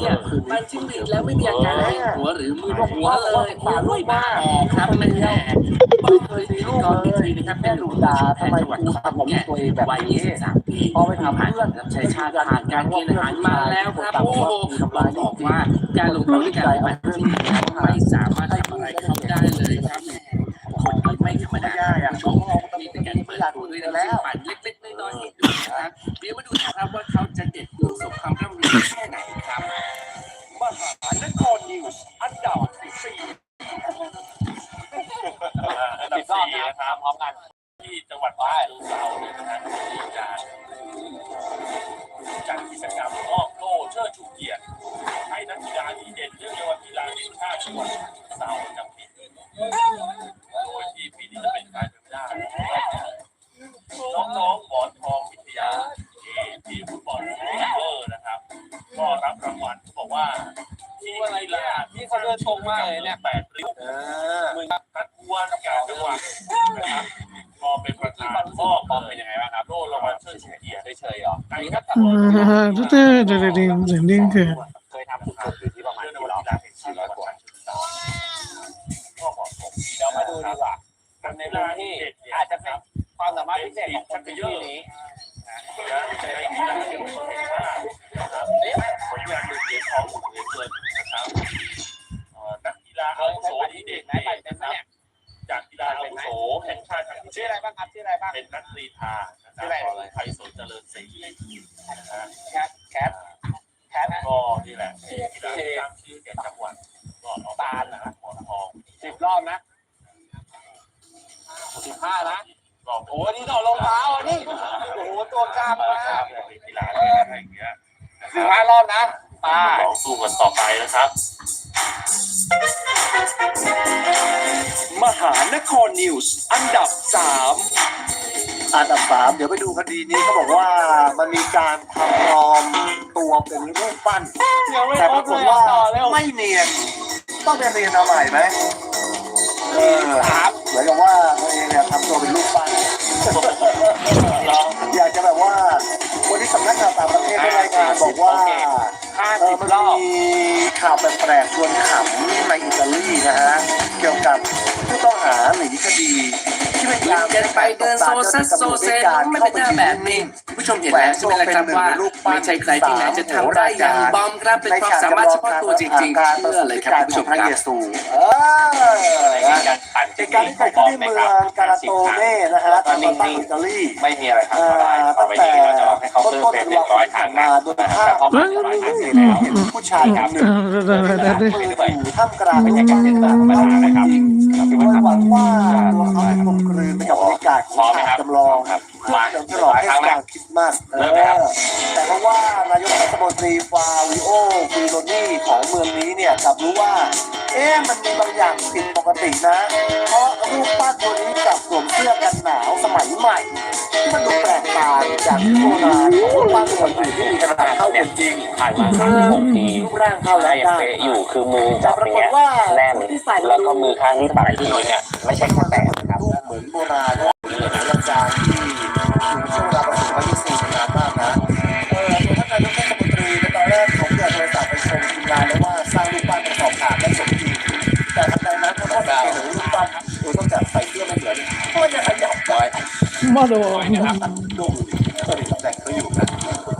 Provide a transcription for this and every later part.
เนี่ยมันจิ้งหรีดแล้วไม่มีอาการให้หัวหรือมือหัวเลยโอ้ยบ้าครับแม่บอกเคยมีลูกก่อนอีกทีนะครับแม่ดูดาทำไมจังหวัดขอนแก่นวัย23ปีพอไปถามเพื่อนใช้ชาติผ่านการเกณฑ์อาหารมาแล้วครับโอ้โหต้องบอกว่าการลงทุนในการไปจิ้งหรีดไม่สามารถทำอะไรเขาได้เลยครับแม่คน ไม่ธรรมดาชมมีแต่การเปิดตัวด้วยน้ำปั่นเล็กๆน้อยๆให้ดูนะครับเดี๋ยวมาดูนะครับว่าเขาจะเด็ดดวงสมความร่ำรวยแค่ไหนครับมหานครนิวส์อันดับสี่อันดับสี่นะครับพร้อมกันที่จังหวัดฉะเชิงเทราเนี่ยนะฮะที่จะจัดกิจกรรมมอบโล่เชิดชูเกียรติให้นักกีฬาดีเด่นเรื่องเยาวกีฬาแห่งชาติจังหวัดฉะเทราประจำปี นการเป็นได้น้องๆหมอนทองวิทยาที่ทีมฟุตบอลเวอร์นะครับ ก็รับรางวัลเขาบอกว่าที่อะไรล่ะที่เขาเดินตรงมากเลยเนี่ยแปดริ้วมือทัดอ้วนการจังหวัดนะครับพอเป็นประธานพ่อพอเป็นยังไงบ้างครับโล่รางวัลเชิดชูเกียรติเฉยๆเหรออันนี้ก็ทำอ่าเด้อเด้อเด้อเด้อเด้อเด้อคือ ที่กีฬาที่ตั้งชื่อแก่จังหวัดก็เอาตาลนะครับหมอนทองสิบรอบนะสิบห้านะลองโอ้โหนี่ถอดรองเท้าอะนี่โอ้โหตัวกล้ามมามาคกรับเป็นกีฬาที่อะไรอย่างเงี้ยสิบห้ารอบนะตาลองสู้กันต่อไปนะครับ มหานครนิวส์อันดับสาม อันดับสามเดี๋ยวไปดูคดีนี้เขาบอกว่ามันมีการทำปลอมตัวเป็นรูปปั้นยังไม่แต่คปรราบกเลฏยว่าต่อเร็วไม่เนียน ต้องไปเรียนเอาใหม่ไหมเออสามเหมือนกับว่าตัวเองเนี่ยทำตัวเป็นรูปปั้นอยากจะแบบว่าวันนี้สำนักข่าวต่างประเทศได้รายงานบอกว่าห้าเอสิอบมันรอบมีข่าวแปลกๆชวนขำในอิตาลีนะฮะเกี่ยวกับผู้ต้องหาหนีคดี ที่พยายามเดินไปเดินโซซัสโซเซน้องไม่เป็นหน้าแบบนี้ผู้ชมเห็นแล้วใช่ไหมล่ะครับว่าไม่ใช่ใครที่ไหนจะทำได้อย่างบอมครับเป็นความสามารถเฉพาะตัวจริงๆเชื่อเลยครับคุณผู้ชมครับเออการปั่นเหตุการณ์ที่เกิดขึ้นที่เมืองกาลาโตเน่นะฮะทางตอนใต้อิตาลีไม่มีอะไรครับอ่าต่อไปนี้เราจะเอาให้เขาเพิ่มเป็นหนึ่งร้อยถัผ่างนมาโดยภาพเพราะมันจะร้อยห้าสิบแล้แล้ววเห็นผู้ชายคนหนึ่งเด้อเด้อเด้อเด้อมืออยู่ท่ามกลางไม่ใช่การเล่นแบบธรรมดานะครับ โดยหวังว่าตัวเขาจะกลมกลืนไปกับบรรยากาศของฉากจำลอง ครับเพื่อเฉลิมฉลองเทศกาลคริสต์มาสเออแต่เพราะว่านายกรัฐมนตรีฟาวิโอฟิโลนีของเมืองนี้เนี่ยกลับรู้ว่า เอ๊ะมันมีบางอย่างผิดปกตินะ เพราะรูปปั้นตัวนี้กลับสวมเสื้อกันหนาวสมัยใหม่ที่มันดูแปลกตาจากโบราณของรูปปั้นตัวอื่นที่มีขนาดเท่ากันจริงผ่านมาสามสิบหกปีรูปร่างเท่าได้แล้วยังได้เป๊ะอยู่คือมือแต่จับปอราย่างกฏเงี้ยว่าแน่นแล้วก็มือข้างที่ปัดที่เนี่ยไม่ใช่แค่แตะนะครับรูปเหมือนโบราณนะมีหลายอาจารย์ ที่อยู่ในช่วงเวลาประสูติอายุสี่นานมากนะเออตัวท่านนายกรัฐมนตรีในตอนแรกผมอยากโทรศัพท์ไปชมทีมงานแล้วว่าสร้างรูปปั้นเประกอบฉากได้สมจริงแต่ทันใดนั้นเขาก็สังเกตเห็นรูปปั้นโดยต้องจัดใส่เสื้อไม่เหมือนก็จะขยับได้มาดูดูตอนนี้ตำแหน่งเขาอยู่นะ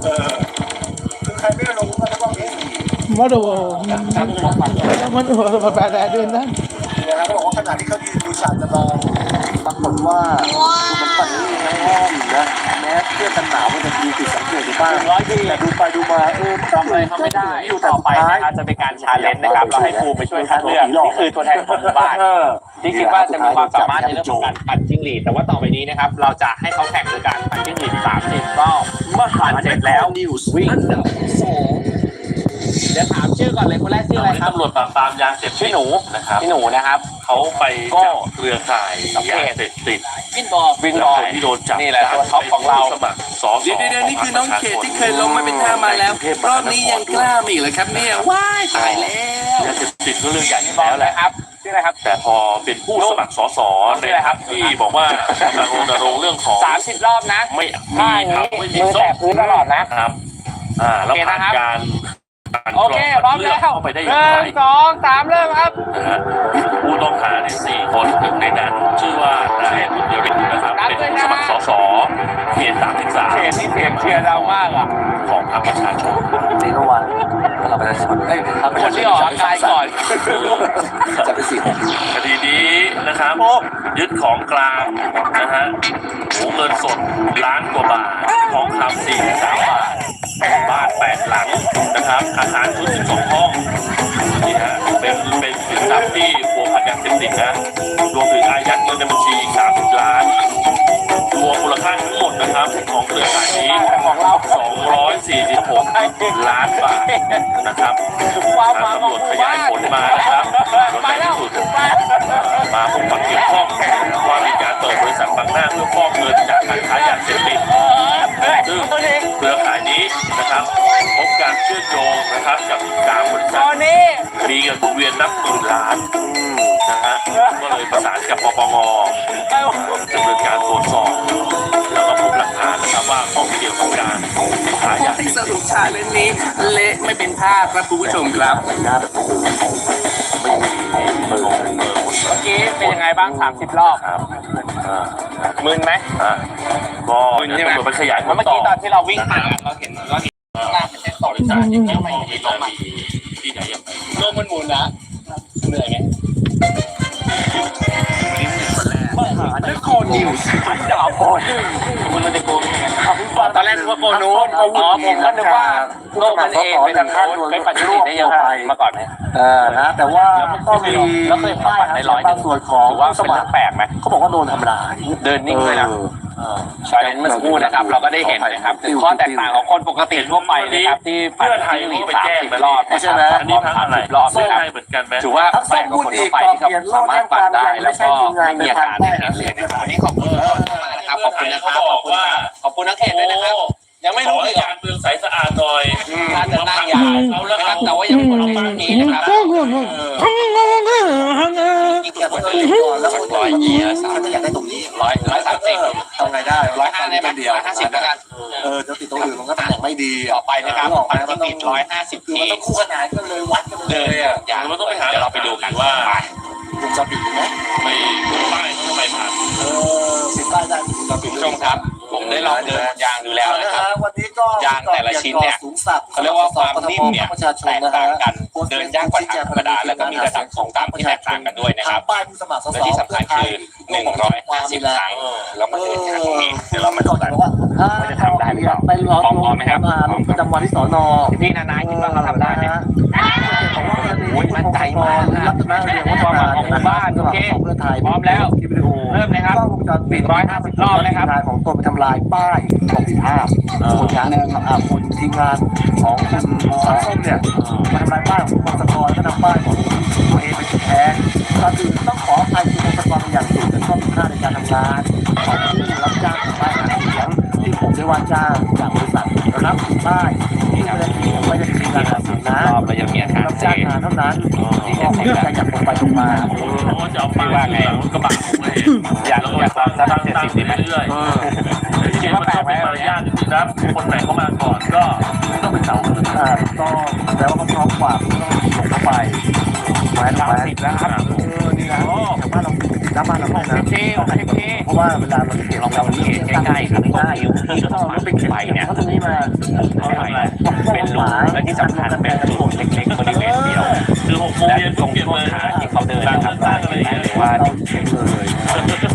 เออคือใครไม่รู้ก็ต้องเอ๊ะมาดูมันหัวมาแปดแดดเดือนนั้นนะครับเขาบอกว่าขณะที่เขายืนดูฉากจำลองปรากฏว่ามันปั่นนี่ ทั้งห้องนะแม้เสื้อกันหนาวมันจะมีจุดสังเกตอยู่บ้างร้อยปีแต่ดูไปดูมาเออทำอะไรเขาไม่ได้ต่อไปนะครับจะเป็นการชาเลนจ์นะครับเราให้ภูมิไปช่วยคัดเลือกนี่คือตัวแทนของหมู่บ้านเออที่คิดว่าจะมีความสามารถในเรื่องของการปั่นจิ้งหรีดแต่ว่าต่อไปนี้นะครับเราจะให้เขาแข่งโดยการปั่นจิ้งหรีด30รอบเมื่อผ่านเสร็จแล้วนิวส์วิ่งอันดับสองเดี๋ยวถามชื่อก่อนเลยคนแรกชื่ออะไรครับตำรวจปราบปรามยาเสพติชื่ดอหนูนะครับพี่หนูนะครับ เขาไปจับเครือข่ายยาเสพติดวินบอลวินบอลที่โดนจับนี่แหละตัวท็อปของเราสมัครสอสเดี๋ยวเดี๋ยวนี่คือน้องเขตที่เคยลงมาเป็นท่ามาแล้วรอบนี้ยังกล้ามาอีกเหรอครับเนี่ยว้ายตายแล้วยาเสพติดก็เรื่องใหญ่บอแล้ลวแหละนะครับชื่ออะไรครับแต่พอเป็นผู้สมัครสสในพรรคที่บอกว่ากำลังรณรงค์เรื่องของสามสิบรอบนะ ไม่ท่ามีนี้ครับไม่มีมือส้แตะมพื้นตลอดนะครับ อ่าแล้วโอเคผ่านนะครับการ โอเคพร้อมแล้วเข้าไปได้หอย่างไรนึ่งสองสามเริ่มครับนะฮะผู้ต้องหาในยสี่คนหนึ่งในนั้นชื่อว่านายบุญยริศนะครับนับเป็นด้วยนะสมัครสสเขตสามสิบสามเขตนี่เขตเชียร์เรามากอะของพรรคประชาชนนี่ก็วันเราประชาชนเอ้ยเราประคชานชนที่ออกอากายก่อนจะเป็นสี่คดีนี้นะครับยึดของกลางนะฮะโอ้เงินสดล้านกว่าบาททองคำสี่สามบาท บ้านแปดหลังนะครับ อาคารชุดสิบสองห้องนี่ฮะเป็นเป็นสินทรัพย์ที่พัวพันยาเสพติดนะรวมถึงอายัดเงินในบัญชีอีกสามสิบล้านรวมมูลค่าทั้งหมดนะครับ ของเครือข่ายนี้246ล้านบาทนะครับความทางมาตำรวจขยายผลมานะครับจนไปในแล้วที่สุดมาพบความเกี่ยวข้องว่ามี การเปิดบริษัทบางหน้าเพื่อฟอกเงินจากการค้ายาเสพติดซึ่งเครือข่ายนี้นะครับพบการเชื่อมโยงนะครับกับสามบริตษัทอนนี้มีเงินหมุนเวียนนับหมื่นล้านนะฮะก็เลยประสานกับปปงดำเนินการตรวจสอบแล้วก็พบหลักฐานนะครับว่าข้องเกี่ยวกับการขายยาเสพติดสรุปชาเลนจ์นี้เละไม่เป็นท่าครับคุณผู้ชมครับหน้าแบบโอ้โหไม่มีเบอร์ เมื่อกี้เป็นยังไงบ้าง 30 รอบครับอ่ามึนไหมอ่าก็เดี๋ยวตำรวจไปขยายผลเมื่อต่กี้ตออนที่เราวิ่งผ่านเราเห็นเราเห็นล่างเป็นเส้นตบรงริษัทอย่างเงี้ยไม่มีลงมา ตอนแรกนึกว่าโกนู้นอ๋อผมก็นึกว่าโลกมันเองเป็นทางโน้นเป็นปฏิทินได้ยังไงมาก่อนไหมเออนะแต่ว่าก็มีแล้วเคยผ่านในร้อยบางส่วนของถือว่าสเป็นมัเรื่คอรงแปลกไหมเขาบอกว่าโดนทำร้าย เดินนิ่งเลยนะ เออใช่เมื่อสักครู่นะครับ เราก็ได้เห็นนะครับถึงข้อแตกต่างของคนปกติทั่วไปนะครับที่เพื่อไทยเขาก็ไปแจ้งสามสิบรอบใช่ไหมอันนี้พักอะไรรอบเพื่อนะคไทรับยเหมือนกันไหมถือว่าแปลกกว่าคนทั่วไปที่เขาสามารถปั่นได้แล้วก็ไม่มีอาการอะไรเลยนะครับวันนี้ขอบคุณมากนะครับขอบคุณนะครับขอบคุณครับขอบคุณนักเขตด้วยนะครับ ยังไม่ขอรู้ให้อีกการเมืองใสสะอาดหน่อยน่าจะนั่งยาวนะครับแต่ว่ายังไม่หมดเรื่องนี้นะครับอีกอย่างก็คือก่อนแล้วคนร้อยยี่สิบสามก็อยากได้ตรงนี้ร้อยร้อยสามสิบทำไงได้ร้อยห้าได้ไหมร้อยห้าสิบแล้วกันเออจะติดตรงอื่นมันก็ตำแหน่งไม่ดีต่อไปนะครับปันที่ติดร้อยห้าสิบคือทีมันต้องคู่ขนานกันเลยวัดกันเลเลยยอะอย่างเราต้องไปหาเดี๋ยวเราไปดูกันว่าวงจรปิดไหมไม่ป้ายเขาทำไมผ่านเออสิบป้ายได้วงจรปิดผู้ชมครับ ผมได้ลองเดิน ละชิ้นเนี่ยสูงสักดิ์เขาเรียกว่าความนิ่มเนี่ยประชาชนแตกนะต่าฮะงกันเดินยากกว่าทางธรรมดาแล้วก็มีระดับของตามที่แตกต่างกันด้วยนะครับป้ายผู้สมัครสสและที่สำคัญคือหนึ่งร้อยห้าสิบครั้งแล้วมาเดินทางตรงนี้เดี๋ยวเรามาดูกันว่าถ้าว่าจะทำได้หรือเปล่าไปรอพร้อมๆไหมครับมาลงประจำวันที่สอนอพี่นานาคิดว่าเขาทำได้ไหมโอ้ยมั่นใจมากนะรัตนเรียนวัฒนาของหมู่บ้านโอเคเพื่อไทยพร้อมแล้วคลิปวิดีโอเริ่มเลยครับกล้องวงจรปิด150รอบนะครับทีมงานของตนไปทำลายป้ายของภาพคนงานอ่าคนทีมงานของคุณสาวส้มเนี่ยมาทำลายป้ายของคุณสกรแล้วก็นำป้ายของตัวเองไปติดแทนก่อนอื่นต้องขออภัยคุณสกรเป็นอย่างสูงในข้อผิดพลาดในการทำงานของผู้รับจ้างของป้าย ได้ว่าจ้างจากบริษัทรับป้ายที่ไม่ได้ไม่ได้มีการหาเสียงนะรอบเรายังมีอาการรับเซจ้างงานเท่านั้นที่ก็ไม่ได้จากตรงไปตรงมาโอ้จะเอาไป้าไงกระบะอยากอยากก็ตั้งงตั้ตั้งเจ็ดตั้งสิบไปดีไหมเรื่อยๆจริงๆมันต้องเป็นมารยาทจริงๆนะคนไหนเข้ามาก่อนก็ต้องเป็นเสาอื่นอ่าก็แปลว่าเขาพร้อมกว่าต้องส่งเข้าไป แหวนแหวนสิบแล้วครับเออนี่นะแต่ว่าเราติดน้ำมันเราไม่นะโอเคโอเคเพราะว่าเวลาเราเขียนเราเราเขียใกล้ๆครับง่ายๆที่ก็ต้องเอารถไปเขียนเนี่ยเขาตรงนี้มาเอาไปเป็นหลุมและที่สำคัญเป็นหลุมเล็กๆบริเวณเดียวคือหกโมงเย็นตรงเปลี่ยนช่วงขาที่เขาเดินนะครับตั้งอะไรอย่างเงี้ยหรือว่าเราเขียเลย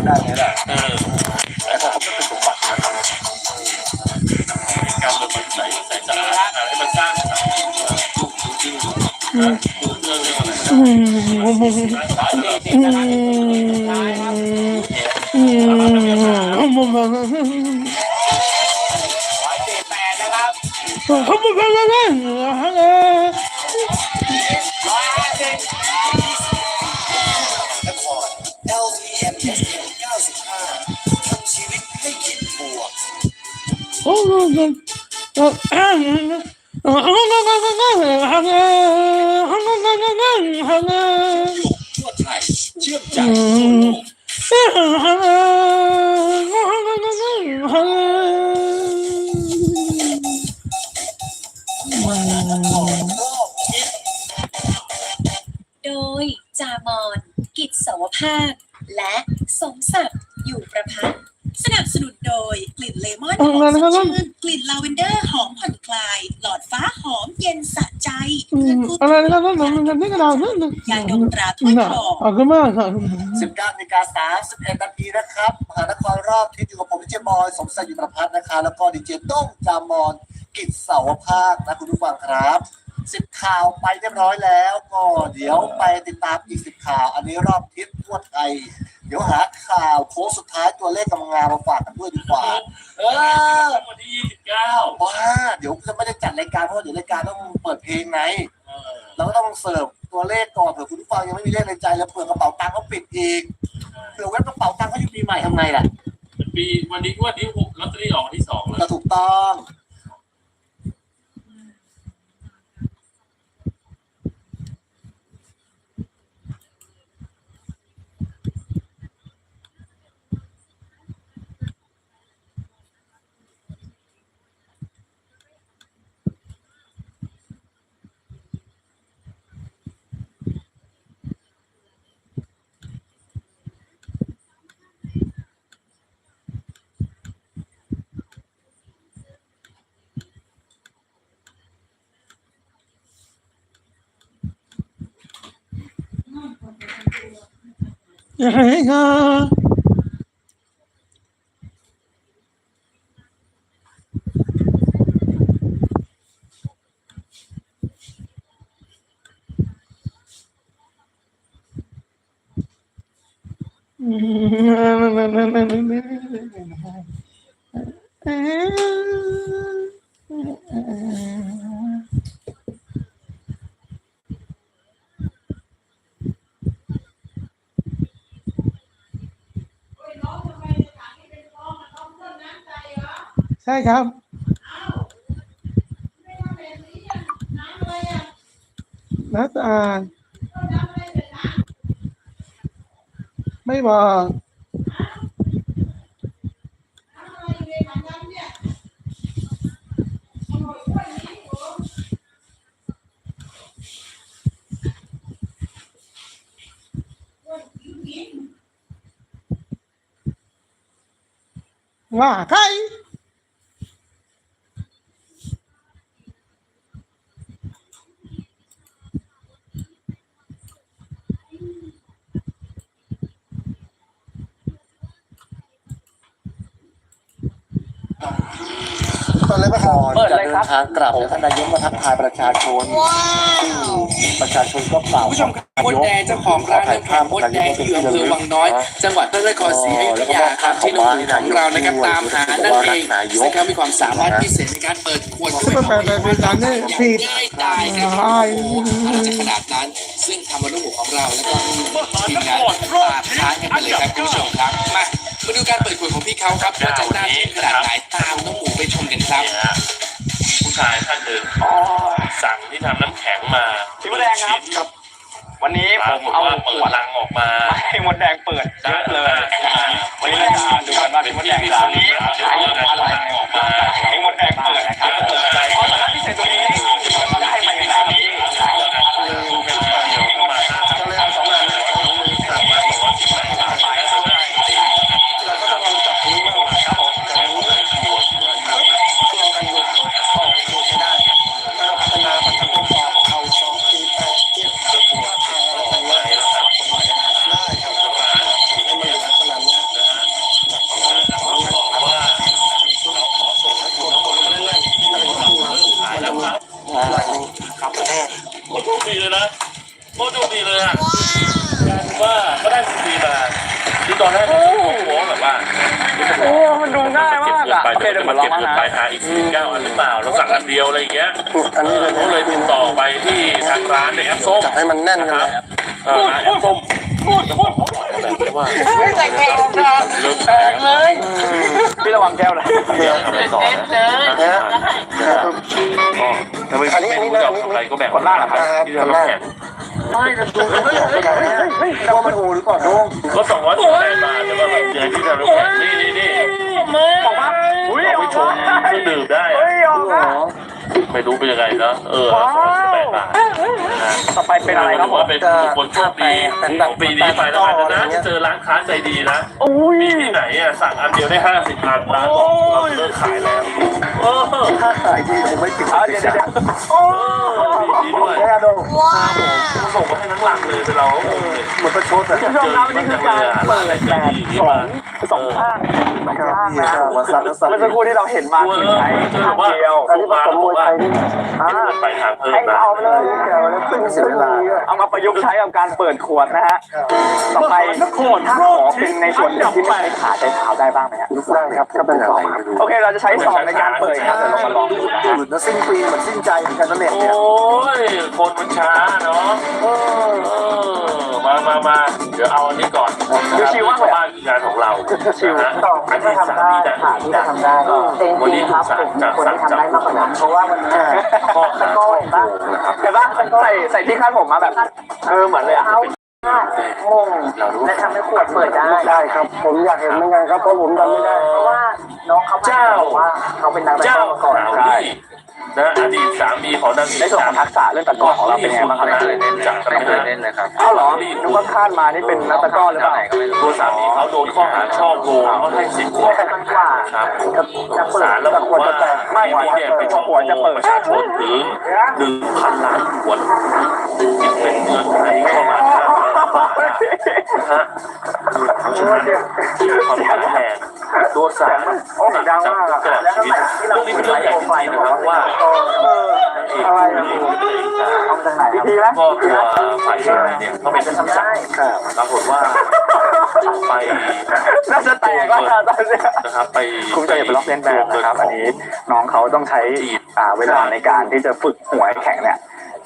ได้ไหมล่ะเออแต่เขาก็เป็นสมบัตินะการเมืองมันใสใสสะอาดให้มันสร้างสรรค์เรื่อง เรื่อ ทั่วไทยเชื่อมใจทั่วโลกโดยจามอนกิจโสภาค และสมศักดิ์อยู่ประพันสนับสนุนโดยกลิ่นเลมอนหอมชื่น เพื่อมคู่อะไรนะนั่นนั่นนั่นนี่ก็ได้นั่นนั่นยาดมตราถ้วยทองขอบคุณมากครับ19นาฬิกา31นาทีนะครับมหานครรอบที่อยู่กับผมดิเจบอยสมศักดิ์ยุทธพัฒน์นะคะ แล้วก็ดีเจต้งจามอนกิจเสาวภาคนะคุณผู้ฟังครับสิบข่าวไปเรียบร้อยแล้ว ก็เดี๋ยวไปติดตามอีกสิบข่าว อันนี้รอบทิศทั่วไทย เดี๋ยวหาข่าวโค้งสุดท้ายตัวเลขกำงานมาฝากกันด้วยดีกว่า เออวันที่ยี่สิบเก้าว่าเดี๋ยวจะไม่ได้จัดรายการเพราะว่าเดี๋ยวรายการต้องเปิดเพลงไง เราก็ต้องเสิร์ฟตัวเลขก่อนเผื่อคุณผู้ฟังยังไม่มีเลขในใจแล้วเผื่อกระเป๋าตังค์เขาปิดอีกเผื่อเว็บกระเป๋าตังค์เขาอยู่ปีใหม่ทำไงล่ะ ปีวันนี้วันนี้ลอตเตอรี่ออกวันที่สองแล้ว ก็ถูกต้อง ยังไงครับ ใช่ครับน้ำตาลไม่บอกว่าใคร ปิดเลยไหมครับเปิดเลยครับทางกลับเนี่ยท่านนายกมาทักทายประชาชนซึ่งประชาชนก็เปล่าผู้ชมครับมดแดงเจ้าของร้านน้ำแข็งมดแดงที่อยู่อำเภอวังน้อย จังหวัดพระนครศรีอยุธยาครับที่น้องหมูของเรานะครับตามหานั่นเองซึ่งเขามีความสามารถพิเศษในการเปิดขวดซุปเปอร์แมนเป็นเป็นการเนี่ยอย่างผิดง่ายดายครับโอ้โหอะไรจะขนาดนั้นซึ่งทำมาน้องหมูของเราแล้วก็ทีมงานตามค้างกันไปเลยครับคุณผู้ชมครับมา มาดูการเปิดขวดของพี่เขาครับว่าจะน่าทึ่งขนาดไหนตามน้องหมูไปชมกันครับเนี่ยฮะผู้ชายท่านหนึ่งสั่งที่ทำน้ำแข็งมาพี่มดแดงครับครับ วันนี้ปผรามกฏเอาว่าขเปิวดดลังออกมาให้มดแดงเปิดเยอะเลยวันนี้เราจะมาดูกันว่าพี่มดแดงร้านนี้ขายอะไรออกมาให้มดแดงเปิดนะครับเพราะฉะนั้นพิเศษตัวนี้ ยวอะไรอย่างเงี้ยอันนี้เลยเขาเลยติดต่อไปที่ทางร้านในแอปส้มจัดให้มันแน่นนะกันคเลรับยเออแอปส้มว่าแต่แก้วนะเลิกแตกเลยพี่ระวังแก้วนะเดี๋ยวทำอะไรต่อทำไมไม่รู้จะทำอะไรก็แบ่งคนล่าครับที่ทำน้ำแข็งไม่จะดูเฮ้ยเฮ้ยเฮ้ยเฮ้ยว่ามันโอหรือเปล่าน้องก็สองร้อยสิบแปดบาทแต่ว่าแบบเดือนที่ทำน้ำแข็งนี่นี่นี่บอกว่าอุ้ยเอาอไปอกชงเครื่องดื่มได้เฮ้ยออกนะ ไม่รู้เป็นยังไงนะเออสองร้อยสิบแปดบาทต่อไปเป็นอะไรครับผมว่าเป็นคนโชคดีของปีนี้ไปแล้วกันนะเจอร้านค้าใจดีนะโอ้ยมีที่ไหนอะสั่งอันเดียวได้ห้าสิบอันร้านบอกเราเลิกขายแล้วเออถ้าขายดีคงไม่ปิดเอาเดี๋ยวเดี๋ยวเดี๋ยวโอ้ดีด้วยแค่ดงส่งมาให้ทั้งหลังเลยเป็นเราเหมือนประชดอะคุณผู้ชมครับนี่คือการเปิดแบบสอง สองข้างสองข้างนะวันซัดแล้วซัดเมื่อสักครู่ที่เราเห็นมาคือใช้ข้างเดียวอันนี้ผสมมวยไทยนี่อ่าไปทางเพิ่มให้นะเอาไปเลยแกวแล้วเป็นเสียเวลาเอามาประยุกต์ใช้กับการเปิดขวดนะฮะต่อไปถ้าขอเป็นในส่วนที่ไม่ใช้ขาใช้เท้าได้บ้างไหมฮะได้ครับก็เป็นสองโอเคเราจะใช้สองในการเปิดครับเดี๋ยวเรามาลองดูนะฮะอื่นนะสิ้นปีเหมือนสิ้นใจเหมือนกันนั่นเองโอ้เนี่ยยคนมันช้าเนาะเออ มามามาเดี๋ยวเอาอันนี้ก่อนดูชิวว่าบ้านคืองานของเราชิวนะอันที่สามีจะจะทำได้วันนี้ถูกสั่งจากสั่งจากเพราะว่ามันพ่อค้าช่อโกงนะครับเห็นปะใส่ใส่ที่คาดผมมาแบบเออเหมือนเลยอะงงและทำให้ขวดเปิดได้ได้ครับ ผมอยากเห็นเหมือนกันครับเพราะผมทำไม่ได้เพราะว่าน้องเขาเจ้าว่าเขาเป็นนักเจ้าก่อนข่าว นี่นะอดีตสามีของนางเอกในส่วนของทักษะเรื่องตะกร้อของเราเป็นยังไงบ้างครับไม่เคยเล่นจากไม่เคยเล่นเลยครับอ้าวเหรอนึกว่าคาดมานี่เป็นนักตะกร้อหรือเปล่าตัวสามีเขาโดนข้อหาช่อโกงเขาให้สิบขวดแต่มันกว่าครับกับกับศาลระบุว่าไม่ไม่ขวดเนี่ยจะเป็นเปิดช่อขวดจะเปิดประชาชนถึงหนึ่งพันล้านขวดคิดเป็นเงินไทยประมาณห้าพันล้านบาท นะฮะเพราะฉะนั้นความร้ายแรงโดนศาลจำคุกตลอดชีวิตเรื่องนี้เป็นเรื่องใหญ่จริงๆนะครับว่าอะไรนะเอาจากไหนอีกทีไหมก็ตัวฝ่ายชายเนี่ยเขาเป็นผู้จัดครับปรากฏว่าไปน่าจะแตกแล้วค่ะตอนเนี้ยนะครับไปคุณจะอย่าไปลอกเลียนแบบนะครับอันนี้น้องเขาต้องใช้อ่าเวลาในการที่จะฝึกหัวให้แข็งเนี่ย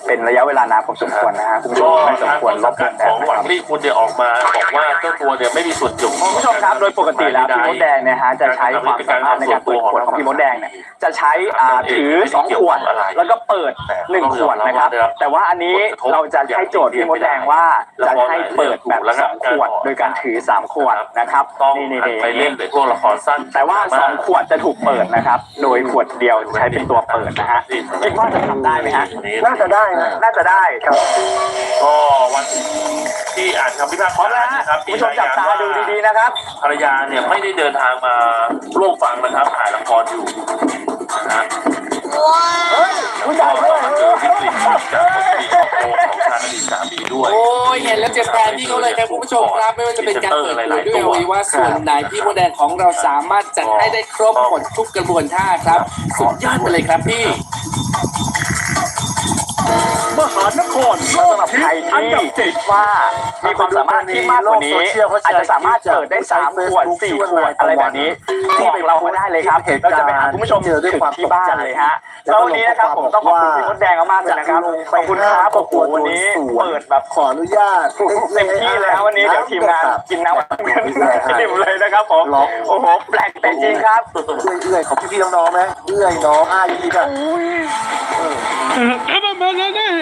เป็นระยะเวลานานพอสมควรนะฮะคุณผู้ชก็มไม่สมทางควรลสับงเลีกัยดนแบขบองนะหวัคงรับลี่คุณเนี่ยออกมาบอกว่าเจ้าตัวเนี่ยไม่มีส่วนเกี่ยวข้อง คุณผู้ชมครับโดยปกติแล้วพี่มดแดงเนี่ยฮะจะใช้ความสามารถในการเปิดขวดของพี่มดแดงเนี่ยจะใช้อ่าถือสองขวดแล้วก็เปิดหนึ่งขวดนะครับ แต่ว่าอันนี้เราจะให้โจทย์พี่มดแดงว่าจะให้เปิดแบบสองขวด โดยการถือสามขวดนะครับต้องนี่นี่ไปเล่นในพวกละครสั้นแต่ว่าสองขวดจะถูกเปิดนะครับ โดยขวดเดียวใช้เป็นตัวเปิดนะฮะคิดว่าจะทำได้ไหมฮะน่าจะได้นะน่าจะได้ครับ ก็วันที่อ่านคำพิพากพร้อมษาแล้วฮะนะครับคุณผู้ชมจับตาดูดีๆนะครับ ภรรยาเนี่ยไม่ได้เดินทางมาร่วมฟังนะครับถ่ายละครอยู่นะฮะคุณใหญ่ด้วยก็เจอวิกฤตจากคดีช่อโกงของทางอดีตสามีด้วย โอ้ยเห็นแล้วเจ็บแทนพี่เขาเลยครับคุณผู้ชมครับไม่ว่าจะเป็นการเปิดเผยด้วยอวัยวะส่วนไหนพี่โมแดงของเราสามารถจัดให้ได้ครบหมดทุกกระบวนท่าครับ สุดยอดไปเลยครับพี่ มหานครสำหรับใครที่คิดว่ามีความสามารถที่มากกว่านี้ อาจจะสามารถเปิดได้สามขวดสี่ขวดอะไรแบบนี้ที่ไปเราก็ได้เลยครับเราจะไปหาคุณผู้ชมถึงที่บ้านเลยฮะแล้ววันนี้นะครับผมต้องขอบคุณพี่มดแดงมากๆเลยนะครับขอบคุณครับขอบคุณวันนี้เปิดแบบ ขออนุญาตเต็มที่แล้ววันนี้เดี๋ยวทีมงานกินน้ำกันอิ่มเลยนะครับผมโอ้โหแปลกแต่จริงครับ เอื้อยๆของพี่ๆน้องๆนะเอื้อยน้องอ้ายพี่กันเออมาแล้วเนี่ย